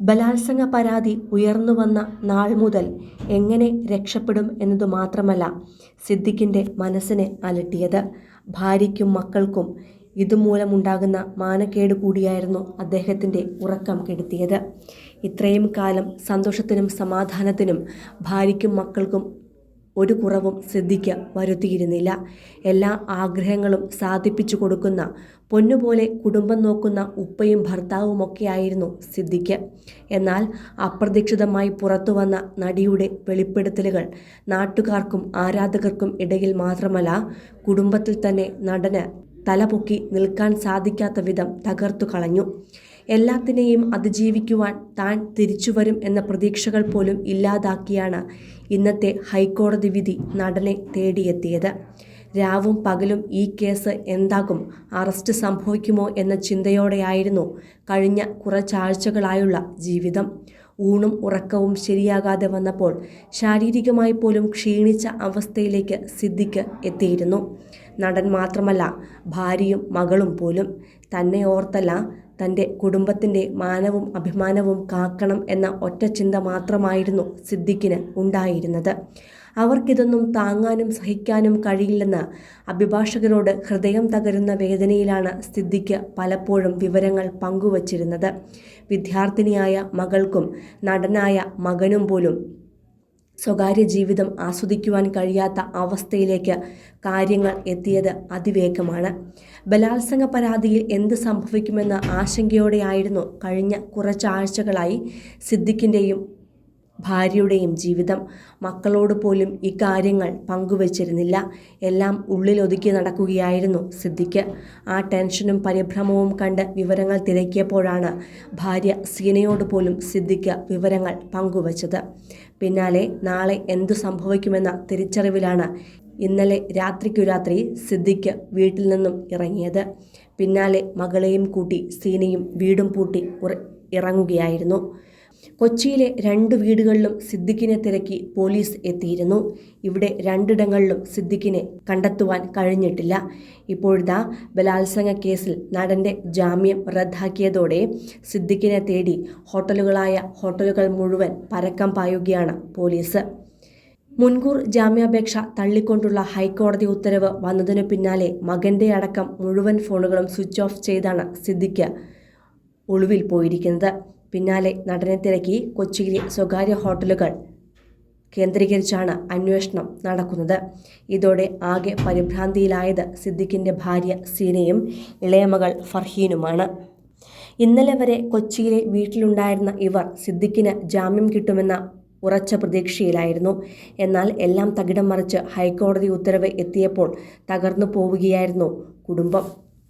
ബലാത്സംഗ പരാതി ഉയർന്നുവന്ന നാൾ മുതൽ എങ്ങനെ രക്ഷപ്പെടും എന്നതു മാത്രമല്ല സിദ്ദിഖിന്റെ മനസ്സിനെ അലട്ടിയത്. ഭാര്യയ്ക്കും മക്കൾക്കും ഇതുമൂലമുണ്ടാകുന്ന മാനക്കേട് കൂടിയായിരുന്നു അദ്ദേഹത്തിന്റെ ഉറക്കം കെടുത്തിയത്. ഇത്രയും കാലം സന്തോഷത്തിനും സമാധാനത്തിനും ഭാര്യയ്ക്കും മക്കൾക്കും ഒരു കുറവും സിദ്ധിക്ക് വരുത്തിയിരുന്നില്ല. എല്ലാ ആഗ്രഹങ്ങളും സാധിപ്പിച്ചു കൊടുക്കുന്ന പൊന്നുപോലെ കുടുംബം നോക്കുന്ന ഉപ്പയും ഭർത്താവുമൊക്കെയായിരുന്നു സിദ്ധിക്ക്. എന്നാൽ അപ്രതീക്ഷിതമായി പുറത്തു വന്ന നടിയുടെ വെളിപ്പെടുത്തലുകൾ നാട്ടുകാർക്കും ആരാധകർക്കും ഇടയിൽ മാത്രമല്ല കുടുംബത്തിൽ തന്നെ നടന് തലപൊക്കി നിൽക്കാൻ സാധിക്കാത്ത വിധം തകർത്തു കളഞ്ഞു. എല്ലാത്തിനെയും അതിജീവിക്കുവാൻ താൻ തിരിച്ചുവരും എന്ന പ്രതീക്ഷകൾ പോലും ഇല്ലാതാക്കിയാണ് ഇന്നത്തെ ഹൈക്കോടതി വിധി നടനെ തേടിയെത്തിയത്. രാവും പകലും ഈ കേസ് എന്താകും? അറസ്റ്റ് സംഭവിക്കുമോ എന്ന ചിന്തയോടെയായിരുന്നു കഴിഞ്ഞ കുറച്ചാഴ്ചകളായുള്ള ജീവിതം. ഊണും ഉറക്കവും ശരിയാകാതെ വന്നപ്പോൾ ശാരീരികമായി പോലും ക്ഷീണിച്ച അവസ്ഥയിലേക്ക് സിദ്ദിഖ് എത്തിയിരുന്നു. നടൻ മാത്രമല്ല ഭാര്യയും മകളും പോലും. തന്നെ ഓർത്തല്ല തന്റെ കുടുംബത്തിന്റെ മാനവും അഭിമാനവും കാക്കണം എന്ന ഒറ്റ ചിന്ത മാത്രമായിരുന്നു സിദ്ദിഖിന് ഉണ്ടായിരുന്നത്. അവർക്കിതൊന്നും താങ്ങാനും സഹിക്കാനും കഴിയില്ലെന്ന് അഭിഭാഷകരോട് ഹൃദയം തകരുന്ന വേദനയിലാണ് സിദ്ദിഖ് പലപ്പോഴും വിവരങ്ങൾ പങ്കുവച്ചിരുന്നത്. വിദ്യാർത്ഥിനിയായ മകൾക്കും നടനായ മകനും പോലും സ്വകാര്യ ജീവിതം ആസ്വദിക്കുവാൻ കഴിയാത്ത അവസ്ഥയിലേക്ക് കാര്യങ്ങൾ എത്തിയത് അതിവേഗമാണ്. ബലാത്സംഗ പരാതിയിൽ എന്ത് സംഭവിക്കുമെന്ന ആശങ്കയോടെയായിരുന്നു കഴിഞ്ഞ കുറച്ചാഴ്ചകളായി സിദ്ദിഖിന്റെയും ഭാര്യയുടെയും ജീവിതം. മക്കളോട് പോലും ഇക്കാര്യങ്ങൾ പങ്കുവച്ചിരുന്നില്ല. എല്ലാം ഉള്ളിലൊതുക്കി നടക്കുകയായിരുന്നു സിദ്ദിഖ്. ആ ടെൻഷനും പരിഭ്രമവും കണ്ട് വിവരങ്ങൾ തിരക്കിയപ്പോഴാണ് ഭാര്യ സീനയോട് പോലും സിദ്ദിഖ് വിവരങ്ങൾ പങ്കുവച്ചത്. പിന്നാലെ നാളെ എന്തു സംഭവിക്കുമെന്ന തിരിച്ചറിവിലാണ് ഇന്നലെ രാത്രിക്കു രാത്രി സിദ്ദിഖ് വീട്ടിൽ നിന്നും ഇറങ്ങിയത്. പിന്നാലെ മകളെയും കൂട്ടി സീനയും വീടും പൂട്ടി ഇറങ്ങുകയായിരുന്നു. കൊച്ചിയിലെ രണ്ട് വീടുകളിലും സിദ്ദിഖിനെ തിരക്കി പോലീസ് എത്തിയിരുന്നു. ഇവിടെ രണ്ടിടങ്ങളിലും സിദ്ദിഖിനെ കണ്ടെത്തുവാൻ കഴിഞ്ഞിട്ടില്ല. ഇപ്പോഴത്തെ ബലാത്സംഗ കേസിൽ നടന്റെ ജാമ്യം റദ്ദാക്കിയതോടെ സിദ്ദിഖിനെ തേടി ഹോട്ടലുകളായ ഹോട്ടലുകൾ മുഴുവൻ പരക്കം പായുകയാണ് പോലീസ്. മുൻകൂർ ജാമ്യാപേക്ഷ തള്ളിക്കൊണ്ടുള്ള ഹൈക്കോടതി ഉത്തരവ് വന്നതിനു പിന്നാലെ മകന്റെ അടക്കം മുഴുവൻ ഫോണുകളും സ്വിച്ച് ഓഫ് ചെയ്താണ് സിദ്ദിഖ് ഒളിവിൽ പോയിരിക്കുന്നത്. പിന്നാലെ നടനെ തിരക്കി കൊച്ചിയിലെ സ്വകാര്യ ഹോട്ടലുകൾ കേന്ദ്രീകരിച്ചാണ് അന്വേഷണം നടക്കുന്നത്. ഇതോടെ ആകെ പരിഭ്രാന്തിയിലായത് സിദ്ദിഖിന്റെ ഭാര്യ സീനയും ഇളയമകൾ ഫർഹീനുമാണ്. ഇന്നലെ വരെ കൊച്ചിയിലെ വീട്ടിലുണ്ടായിരുന്ന ഇവർ സിദ്ദിഖിന് ജാമ്യം കിട്ടുമെന്ന ഉറച്ച പ്രതീക്ഷയിലായിരുന്നു. എന്നാൽ എല്ലാം തകിടം മറിച്ച് ഹൈക്കോടതി ഉത്തരവ് എത്തിയപ്പോൾ തകർന്നു പോവുകയായിരുന്നു കുടുംബം.